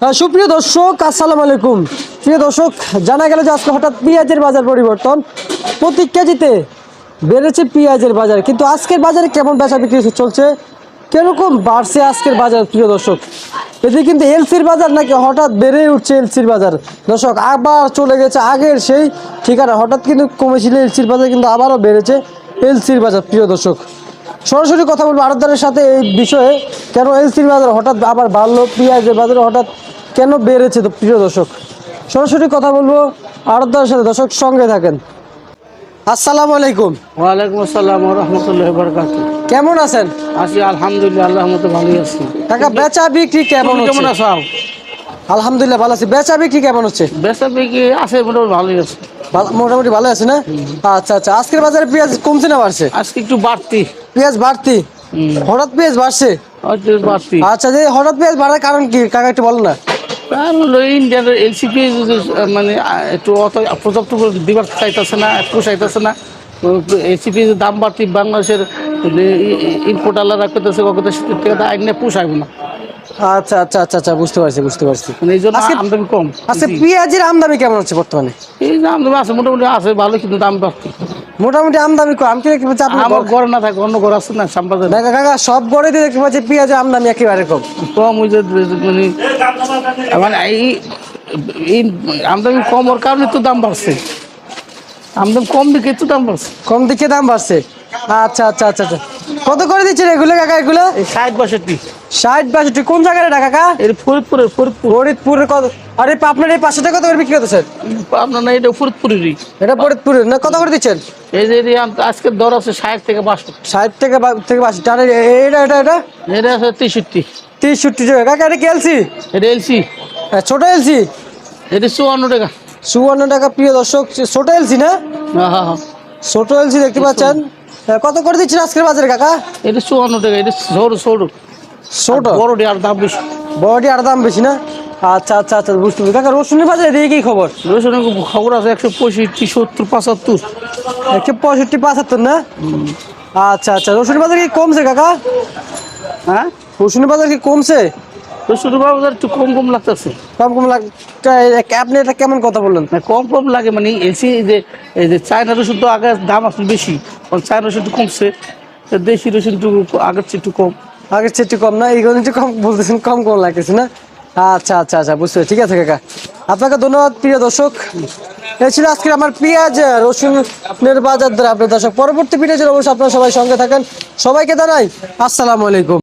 আহ, সুপ্রিয় দর্শক আসসালামু আলাইকুম। প্রিয় দর্শক জানা গেল যে আজকে হঠাৎ পেঁয়াজের বাজার পরিবর্তন। প্রতি কেজিতে বেড়েছে পেঁয়াজের বাজার কিন্তু আজকের বাজারে কেমন বেচা বিক্রি চলছে? কীরকম বাড়ছে আজকের বাজার প্রিয় দর্শক? এদিকে কিন্তু এলসির বাজার নাকি হঠাৎ বেড়ে উঠছে এলসির বাজার। দর্শক আবার চলে গেছে আগের সেই ঠিকানা। হঠাৎ কিন্তু কমেছিল এলসির বাজার কিন্তু আবারও বেড়েছে এলসির বাজার প্রিয় দর্শক। সরাসরি কথা বলব আড়তদারের সাথে এই বিষয়ে। কেন এলসির বাজার হঠাৎ আবার বাড়লো? পেঁয়াজের বাজারে হঠাৎ কেন বেড়েছে? তো প্রিয় দর্শক সরাসরি কথা বলব আড়তদারের সাথে। দর্শক সঙ্গে থাকেন। আসসালামু আলাইকুম। ওয়ালাইকুম আসসালাম রহমতুল্লাহ বরকাত কেমন আছেন? আছি আলহামদুলিল্লাহ আল্লাহ মতো ভালোই আছি। কাকা বেচা বিক্রি কেমন কেমন আছো? আলহামদুলিল্লাহ ভালো আছি। বেচা বিক্রি কেমন হচ্ছে? বেসা বিকি আছে মোটামুটি ভালোই আছে। মোটামুটি ভালো আছে না? আচ্ছা আচ্ছা। আজকের বাজারে পেঁয়াজ কমছে না বাড়ছে? আজকে একটু বাড়তি। পেঁয়াজ বাড়তি? হঠাৎ পেঁয়াজ বাড়ছে? বাড়তি। আচ্ছা যে হঠাৎ পেঁয়াজ বাড়ার কারণ কি? কাকা একটু বলো না। কারণ হলো ইন্ডিয়ার এলসিপি মানে একটু অত পর্যাপ্ত দিবার চাইতেছে না পোষাইতেছে না এলসিপি দাম বাড়তি। বাংলাদেশের ইম্পোর্ট আলাদা করতেছে কত থেকে আইনে পোষাইব না। আচ্ছা আচ্ছা আচ্ছা আচ্ছা বুঝতে পারছি বুঝতে পারছি। মানে এই জন্য আমদানি কম। আচ্ছা পেঁয়াজের আমদানি কেমন হচ্ছে বর্তমানে? এই যে আমদানি আছে মোটামুটি আছে ভালো কিন্তু দাম বাড়তি মোটামুটি আমদানি কম। আমি কি দেখতে পাচ্ছি আপনার আমার ঘরে? না থাকে অন্য ঘর আছে না সাম্পাদন দেখা কাকা সব গড়ে দিয়ে দেখতে পাচ্ছি পেঁয়াজের আমদানি একেবারে কম। কম ওই যে মানে মানে এই এই আমদানি কম ওর কারণে তো দাম বাড়ছে। আমদানি কম দিকে তো দাম বাড়ছে। কম দিকে দাম বাড়ছে। আচ্ছা আচ্ছা আচ্ছা আচ্ছা। কত করে দিচ্ছেন এগুলো কাকা এগুলো? ষাট বাষট্টি। ষাট বাষট্টি। কোন জায়গায় এটা কাকা? এর ফরিদপুরের ফরিদপুর। ফরিদপুরের কত? আরে আপনার এই পাশেটা কত করে বিক্রি করতেছেন? আপনার না এটা ফরিদপুরেরই। এটা ফরিদপুরের। না কত করে দিচ্ছেন? এই যে আজকের দর আছে ষাট থেকে বাষট্টি। ষাট থেকে থেকে বাষট্টি। আর এটা এটা এটা? এটা আছে তেষট্টি। তিরিশষট্টি টাকা। কাকা এটা কি এলসি? এটা এলসি। ছোট এলসি? এটা চুয়ান্ন টাকা। চুয়ান্ন টাকা প্রিয় দর্শক। ছোট এলসি না? হ্যাঁ হ্যাঁ হ্যাঁ। ছোট এলসি দেখতে পাচ্ছেন। হ্যাঁ, কত করে দিচ্ছেন আজকের বাজারে কাকা? এটা চুয়ান্ন টাকা এটা সরু সরু। ছোট? বড়টি আর দাম বেশি। বড়টি আর দাম বেশি না? আচ্ছা আচ্ছা আচ্ছা বুঝতে পারছি। কাকা রসুনের বাজারে দিয়ে কি খবর? রসুনের খবর আছে একশো পঁয়ষট্টি সত্তর পঁচাত্তর। একশো পঁয়ষট্টি পাঁচাত্তর না? আচ্ছা আচ্ছা রসুনের বাজার কি কমছে কাকা? হ্যাঁ? রসুনের বাজার কি কমছে? একটু কম কম লাগতেছে। কম কম লাগ আপনি এটা কেমন কথা বললেন? কম কম লাগে মানে এসি যে এই যে চায়না রসুন তো আগে দাম আসলে বেশি কারণ চায়না রসুন একটু কমছে তো দেশি রসুন একটু আগের চেয়ে একটু কম। আগের চেয়ে একটু কম না একটু কম বলতেছেন কম কম লাগতেছে না? আচ্ছা আচ্ছা আচ্ছা বুঝতে পেরেছি। ঠিক আছে কাকা। আপনাকে ধন্যবাদ প্রিয় দর্শক। এই ছিল আজকে আমার পেঁয়াজ রসুনের বাজার দ্বারা আপনার দর্শক পরবর্তী ভিডিও অবশ্যই আপনারা সবাই সঙ্গে থাকেন। সবাইকে জানাই আসসালামু আলাইকুম।